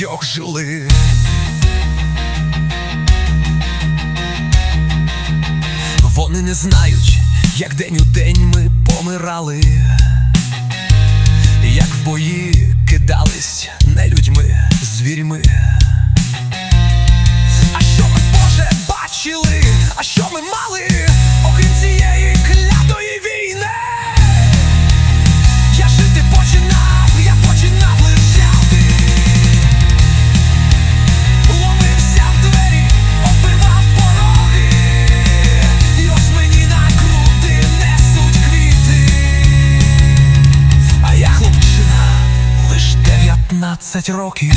десятьох жили. Вони не знають, як день у день ми помирали, як в бої кидались не людьми, звірьми. А що ми, Боже, бачили? А що ми мали, 15 років.